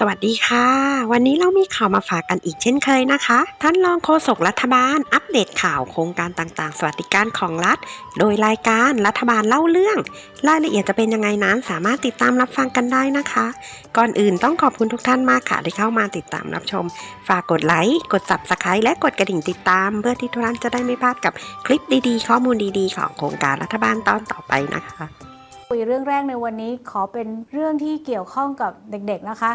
สวัสดีค่ะ วันนี้เรามีข่าวมาฝากกันอีกเช่นเคยนะคะ ท่านรองโฆษกรัฐบาล อัปเดตข่าวโครงการต่างๆ สวัสดิการของรัฐ โดยรายการรัฐบาลเล่าเรื่อง รายละเอียดจะเป็นยังไงนั้นสามารถติดตามรับฟังกันได้นะคะ ก่อนอื่นต้องขอบคุณทุกท่านมากค่ะที่เข้ามาติดตามรับชม ฝากกดไลค์กด subscribe และกดกระดิ่งติดตาม เพื่อที่ทุกท่านจะได้ไม่พลาดกับคลิปดีๆ ข้อมูลดีๆ ของโครงการรัฐบาลตอนต่อไปนะคะคุยเรื่องแรกในวันนี้ขอเป็นเรื่องที่เกี่ยวข้องกับเด็กๆนะคะ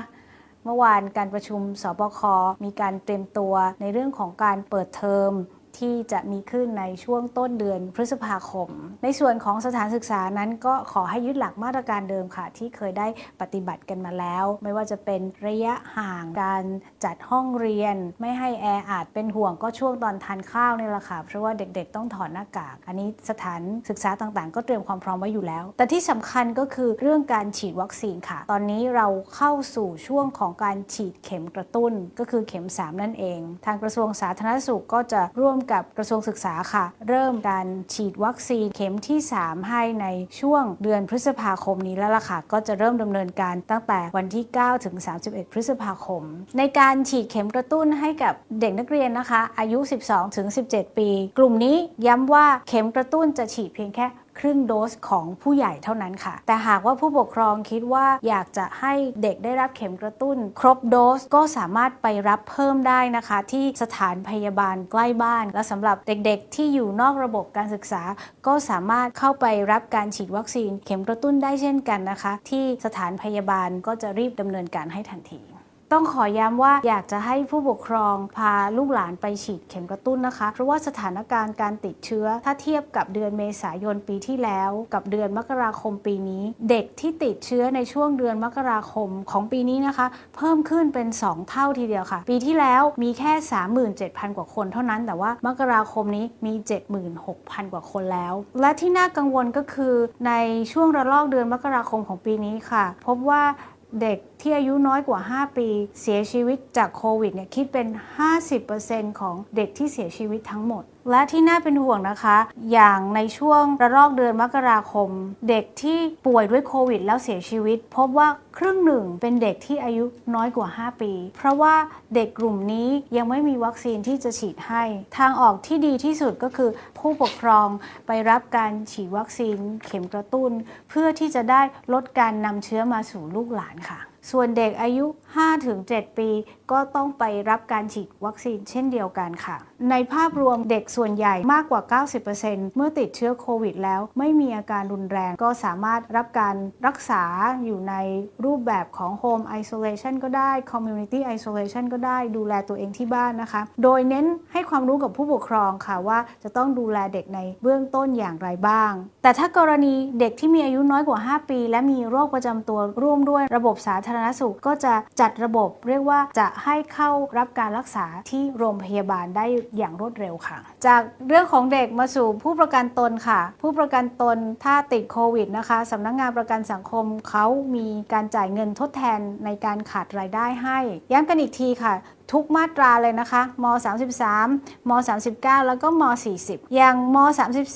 เมื่อวานการประชุมสบคมีการเตรียมตัวในเรื่องของการเปิดเทอม ที่จะมีขึ้นในช่วงต้นเดือนพฤษภาคม ในส่วนของสถานศึกษานั้นก็ขอให้ยึดหลักมาตรการเดิมค่ะ ที่เคยได้ปฏิบัติกันมาแล้ว ไม่ว่าจะเป็นระยะห่างการจัดห้องเรียน ไม่ให้แออัดเป็นห่วงก็ช่วงตอนทานข้าวนี่แหละค่ะเพราะว่าเด็กๆ ต้องถอดหน้ากาก อันนี้สถานศึกษาต่างๆ ก็เตรียมความพร้อมไว้อยู่แล้ว แต่ที่สำคัญก็คือเรื่องการฉีดวัคซีนค่ะ ตอนนี้เราเข้าสู่ช่วงของการฉีดเข็มกระตุ้นก็คือเข็ม 3 นั่นเอง ทางกระทรวงสาธารณสุขก็จะร่วมกับกระทรวงศึกษาค่ะ เริ่มการฉีดวัคซีนเข็มที่ 3 ให้ในช่วงเดือนพฤษภาคมนี้แล้วล่ะค่ะ ก็จะเริ่มดำเนินการตั้งแต่วันที่ 9 ถึง 31 พฤษภาคม ในการฉีดเข็มกระตุ้นให้กับเด็กนักเรียนนะคะ อายุ 12 ถึง 17 ปี กลุ่มนี้ย้ำว่าเข็มกระตุ้นจะฉีดเพียงแค่ ครึ่งโดสของผู้ใหญ่เท่านั้นค่ะ แต่หากว่าผู้ปกครองคิดว่าอยากจะให้เด็กได้รับเข็มกระตุ้น ครบโดสก็สามารถไปรับเพิ่มได้นะคะ ที่สถานพยาบาลใกล้บ้าน และสำหรับเด็กๆ ที่อยู่นอกระบบการศึกษา ก็สามารถเข้าไปรับการฉีดวัคซีน เข็มกระตุ้นได้เช่นกันนะคะ ที่สถานพยาบาลก็จะรีบดำเนินการให้ทันที ต้องขอย้ำว่าอยากจะให้ผู้ปกครองพาลูกหลานไปฉีดเข็มกระตุ้นนะคะ เพราะว่าสถานการณ์การติดเชื้อ ถ้าเทียบกับเดือนเมษายนปีที่แล้ว กับเดือนมกราคมปีนี้ เด็กที่ติดเชื้อในช่วงเดือนมกราคมของปีนี้นะคะ เพิ่มขึ้นเป็น 2 เท่าทีเดียวค่ะ ปีที่แล้วมีแค่ 37,000 กว่าคนเท่านั้น แต่ว่ามกราคมนี้มี 76,000 กว่าคนแล้ว และที่น่ากังวลก็คือในช่วงระลอกเดือนมกราคมของปีนี้ค่ะ พบว่า เด็กที่อายุน้อยกว่า 5 ปี เสียชีวิตจากโควิดเนี่ยคิดเป็น 50%ของเด็กที่เสียชีวิตทั้งหมด และที่น่าเป็นห่วงนะคะ อย่างในช่วงระลอกเดือนมกราคม เด็กที่ป่วยด้วยโควิดแล้วเสียชีวิต พบว่าครึ่งหนึ่งเป็นเด็กที่อายุน้อยกว่า 5 ปี เพราะว่าเด็กกลุ่มนี้ยังไม่มีวัคซีนที่จะฉีดให้ ทางออกที่ดีที่สุดก็คือผู้ปกครองไปรับการฉีดวัคซีนเข็มกระตุ้น เพื่อที่จะได้ลดการนำเชื้อมาสู่ลูกหลานค่ะ ส่วนเด็กอายุ 5-7 ปี ก็ต้องไปรับการฉีดวัคซีนเช่นเดียวกันค่ะ ในภาพรวมเด็กส่วนใหญ่มากกว่า 90%เมื่อติดเชื้อโควิดแล้วไม่มีอาการรุนแรงก็สามารถรับการรักษาอยู่ในรูปแบบของ Home Isolation ก็ได้ Community Isolation ก็ได้ดูแลตัวเองที่บ้านนะคะ โดยเน้นให้ความรู้กับผู้ปกครองค่ะว่าจะต้องดูแลเด็กในเบื้องต้นอย่างไรบ้าง แต่ถ้ากรณีเด็กที่มีอายุน้อยกว่า 5 ปี และมีโรคประจำตัวร่วมด้วยระบบสาธารณสุขก็จะจัดระบบเรียกว่าจะให้เข้ารับการรักษาที่โรงพยาบาลได้อย่างรวดเร็วค่ะ จากเรื่องของเด็กมาสู่ผู้ประกันตนค่ะ ผู้ประกันตนถ้าติดโควิดนะคะสำนักงงานประกันสังคมเขามีการจ่ายเงินทดแทนในการขาดรายได้ให้ย้ำกันอีกทีค่ะทุกมาตราเลยนะคะม 33 ม 39 แล้วก็ม 40 อย่างม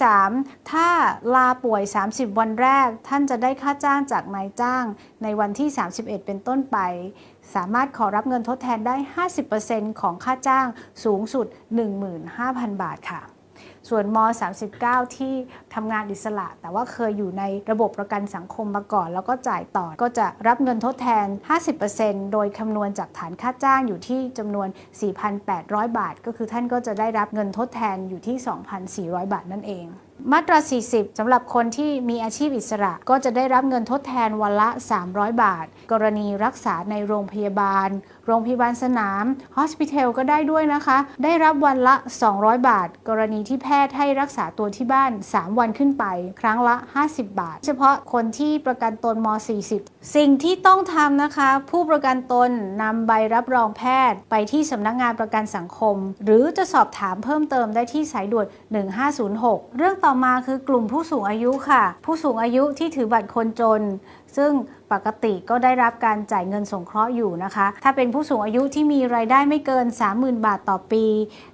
33 ถ้าลาป่วย 30 วันแรก ท่านจะได้ค่าจ้างจากนายจ้าง ในวันที่ 31 เป็นต้นไป สามารถขอรับเงินทดแทนได้ 50%ของค่าจ้างสูงสุด 15,000 บาทค่ะ ส่วนม 39 ที่ทำงานอิสระ แต่ว่าเคยอยู่ในระบบประกันสังคมมาก่อน แล้วก็จ่ายต่อก็จะรับเงินทดแทน 50%โดยคำนวณจากฐานค่าจ้างอยู่ที่จำนวน 4,800 บาท ก็คือท่านก็จะได้รับเงินทดแทนอยู่ที่ 2,400 บาทนั่นเองมาตรา 40 สำหรับคนที่มีอาชีพอิสระ ก็จะได้รับเงินทดแทนวันละ 300 บาท กรณีรักษาในโรงพยาบาล โรงพยาบาลสนามฮอสพิทอลก็ได้ด้วยนะคะ ได้รับวันละ 200 บาท กรณีที่แพทย์ให้รักษาตัวที่บ้าน 3 วันขึ้นไป ครั้งละ 50 บาท เฉพาะคนที่ประกันตนม 40 สิ่งที่ต้องทำนะคะ ผู้ประกันตนนำใบรับรองแพทย์ไปที่สำนักงานประกันสังคม หรือจะสอบถามเพิ่มเติมได้ที่สายด่วน 1506 เรื่องต่อมาคือกลุ่มผู้สูงอายุค่ะ ผู้สูงอายุที่ถือบัตรคนจน ซึ่ง ปกติก็ได้รับการจ่ายเงินสงเคราะห์อยู่นะคะ ถ้าเป็นผู้สูงอายุที่มีรายได้ไม่เกิน 30,000 บาทต่อปี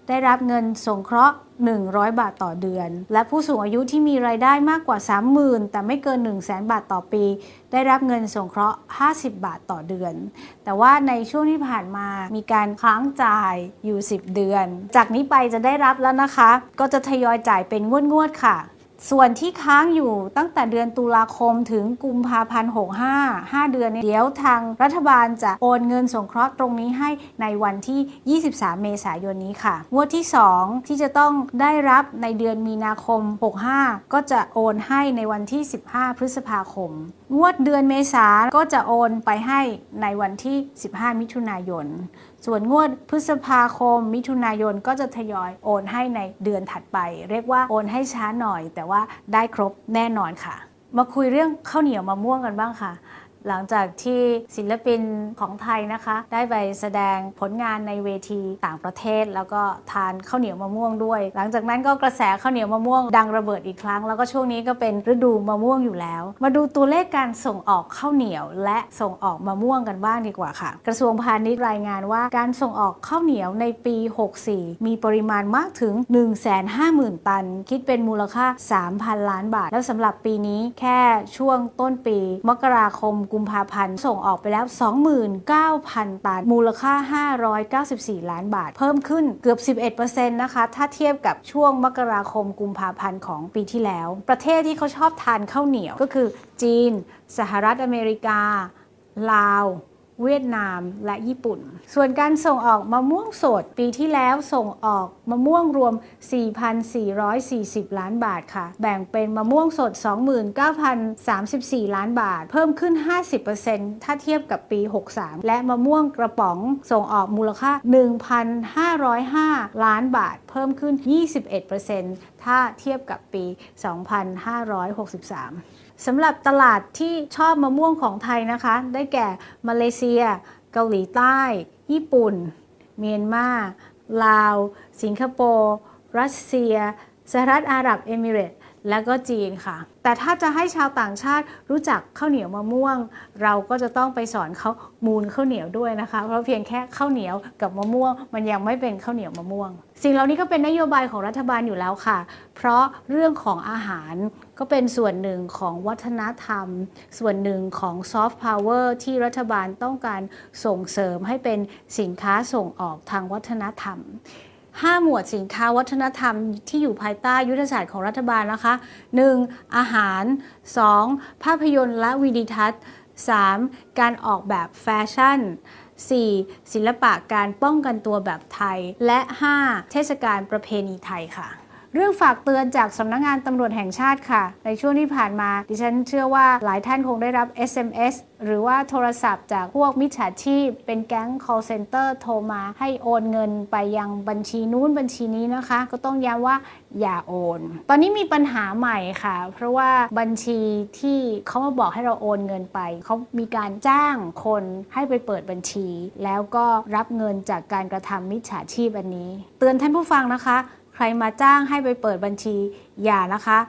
ได้รับเงินสงเคราะห์ 100 บาทต่อเดือน และผู้สูงอายุที่มีรายได้มากกว่า 30,000 แต่ไม่เกิน 1 0 0 0 0แบาทต่อปี ได้รับเงินสงเคราะห์ 50 บาทต่อเดือน แต่ว่าในช่วงที่ผ่านมามีการค้างจ่ายอยู่ 10 เดือน จากนี้ไปจะได้รับแล้วนะคะ ก็จะทยอยจ่ายเป็นงวดๆค่ะ ส่วนที่ค้างอยู่ตั้งแต่เดือนตุลาคมถึงกุมภาพันธ์65 5 เดือนเนี่ยเดี๋ยวทางรัฐบาลจะโอนเงินสงเคราะห์ตรงนี้ให้ในวันที่ 23 เมษายนนี้ค่ะ งวดที่ 2 ที่จะต้องได้รับในเดือนมีนาคม 65 ก็จะโอนให้ในวันที่ 15 พฤษภาคม งวดเดือนเมษาก็จะโอนไปให้ในวันที่ 15 มิถุนายน ส่วนงวดพฤษภาคม มิถุนายนก็จะทยอยโอนให้ในเดือนถัดไป เรียกว่าโอนให้ช้าหน่อย แต่ว่าได้ครบแน่นอนค่ะ มาคุยเรื่องข้าวเหนียวมะม่วงกันบ้างค่ะ หลังจากที่ศิลปินของไทยนะคะ ได้ไปแสดงผลงานในเวทีต่างประเทศ แล้วก็ทานข้าวเหนียวมะม่วงด้วย หลังจากนั้นก็กระแสข้าวเหนียวมะม่วงดังระเบิดอีกครั้ง แล้วก็ช่วงนี้ก็เป็นฤดูมะม่วงอยู่แล้ว มาดูตัวเลขการส่งออกข้าวเหนียว และส่งออกมะม่วงกันบ้างดีกว่าค่ะ กระทรวงพาณิชย์รายงานว่าการส่งออกข้าวเหนียวในปี 64 มีปริมาณมากถึง 150,000 ตัน คิดเป็นมูลค่า 3,000 ล้านบาท แล้วสำหรับปีนี้แค่ช่วงต้นปี มกราคมกุมภาพันธ์ ส่งออกไปแล้ว 29,000 ตัน มูลค่า 594 ล้านบาท เพิ่มขึ้นเกือบ 11%นะคะ ถ้าเทียบกับช่วงมกราคมกุมภาพันธ์ของปีที่แล้ว ประเทศที่เขาชอบทานข้าวเหนียวก็คือ จีน สหรัฐอเมริกา ลาว เวียดนามและญี่ปุ่น ส่วนการส่งออกมะม่วงสดปีที่แล้วส่งออกมะม่วงรวม 4,440 ล้านบาทค่ะ แบ่งเป็นมะม่วงสด 29,034 ล้านบาท เพิ่มขึ้น 50%ถ้าเทียบกับปี 63 และมะม่วงกระป๋องส่งออกมูลค่า 1,505 ล้านบาท เพิ่มขึ้น 21%ถ้าเทียบกับปี 2563 สำหรับตลาดที่ชอบมะม่วงของไทยนะคะ ได้แก่มาเลเซีย เกาหลีใต้ ญี่ปุ่น เมียนมา ลาว สิงคโปร์ รัสเซีย สหรัฐอาหรับเอมิเรตส์และก็จีนค่ะ แต่ถ้าจะให้ชาวต่างชาติรู้จักข้าวเหนียวมะม่วง เราก็จะต้องไปสอนเขามูลข้าวเหนียวด้วยนะคะ เพราะเพียงแค่ข้าวเหนียวกับมะม่วง มันยังไม่เป็นข้าวเหนียวมะม่วง สิ่งเหล่านี้ก็เป็นนโยบายของรัฐบาลอยู่แล้วค่ะ เพราะเรื่องของอาหารก็เป็นส่วนหนึ่งของวัฒนธรรม ส่วนหนึ่งของซอฟต์พาวเวอร์ที่รัฐบาลต้องการส่งเสริมให้เป็นสินค้าส่งออกทางวัฒนธรรม5หมวดสินค้าวัฒนธรรมที่อยู่ภายใต้ยุทธศาสตร์ของรัฐบาลนะคะ 1. อาหาร 2. ภาพยนตร์และวิดีทัศน์ 3. การออกแบบแฟชั่น 4. ศิลปะการป้องกันตัวแบบไทย และ 5. เทศกาลประเพณีไทยค่ะ เรื่องฝากเตือนจากสำนักงงานตำรวจแห่งชาติค่ะ ในช่วงที่ผ่านมา ดิฉันเชื่อว่าหลายท่านคงได้รับ SMS หรือว่าโทรศัพท์จากพวกมิจฉาชีพ เป็นแก๊ง call center โทรมาให้โอนเงินไปยังบัญชีนู้นบัญชีนี้นะคะ ก็ต้องย้ำว่าอย่าโอน ตอนนี้มีปัญหาใหม่ค่ะ เพราะว่าบัญชีที่เขามาบอกให้เราโอนเงินไป เขามีการจ้างคนให้ไปเปิดบัญชี แล้วก็รับเงินจากการกระทำมิจฉาชีพอันนี้ เตือนท่านผู้ฟังนะคะ ใครมาจ้างให้ไปเปิดบัญชีอย่านะคะ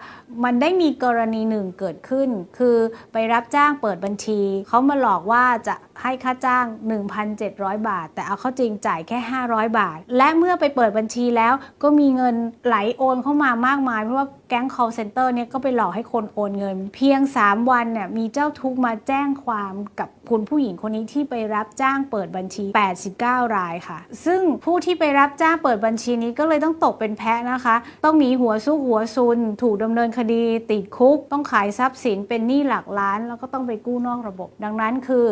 มันได้มีกรณีหนึ่งเกิดขึ้น คือไปรับจ้างเปิดบัญชี เขามาหลอกว่าจะให้ค่าจ้าง 1,700 บาท แต่เอาเข้าจริงจ่ายแค่ 500 บาท และเมื่อไปเปิดบัญชีแล้วก็มีเงินไหลโอนเข้ามามากมายเพราะว่าแก๊ง call center เนี่ยก็ไปหลอกให้คนโอนเงิน เพียง 3 วันเนี่ยมีเจ้าทุกมาแจ้งความกับคุณผู้หญิงคนนี้ที่ไปรับจ้างเปิดบัญชี 89 รายค่ะ ซึ่งผู้ที่ไปรับจ้างเปิดบัญชีนี้ก็เลยต้องตกเป็นแพ้นะคะ ต้องหนีหัวซุกหัวซุน ถูกดำเนินคดี ติดคุก ต้องขายทรัพย์สินเป็นหนี้หลักล้าน แล้วก็ต้องไปกู้นอกระบบ ดังนั้นคือ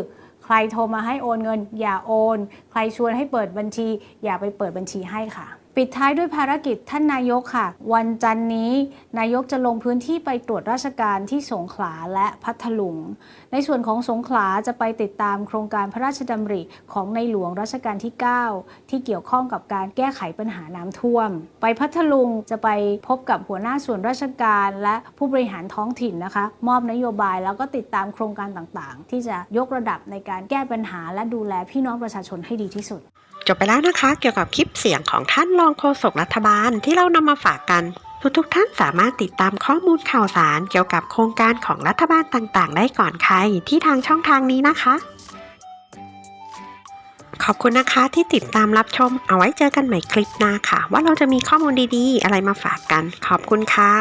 ใครโทรมาให้โอนเงิน อย่าโอน ใครชวนให้เปิดบัญชี อย่าไปเปิดบัญชีให้ค่ะ ปิดท้ายด้วยภารกิจท่านนายกค่ะ วันจันนี้ นายกจะลงพื้นที่ไปตรวจราชการที่สงขลาและพัทลุง ในส่วนของสงขลาจะไปติดตามโครงการพระราชดำริของในหลวงรัชกาลที่ 9 ที่เกี่ยวข้องกับการแก้ไขปัญหาน้ำท่วม ไปพัทลุงจะไปพบกับหัวหน้าส่วนราชการและผู้บริหารท้องถิ่นนะคะ มอบนโยบายแล้วก็ติดตามโครงการต่างๆ ที่จะยกระดับในการแก้ปัญหาและดูแลพี่น้องประชาชนให้ดีที่สุด จบไปแล้วนะคะ เกี่ยวกับคลิปเสียงของท่านรองโฆษกรัฐบาลที่เรานำมาฝากกันทุกๆท่านสามารถติดตามข้อมูลข่าวสารเกี่ยวกับโครงการของรัฐบาลต่างๆ ได้ก่อนใครที่ทางช่องทางนี้นะคะ ขอบคุณนะคะที่ติดตามรับชม เอาไว้เจอกันใหม่คลิปหน้าค่ะ ว่าเราจะมีข้อมูลดีๆ อะไรมาฝากกัน ขอบคุณค่ะ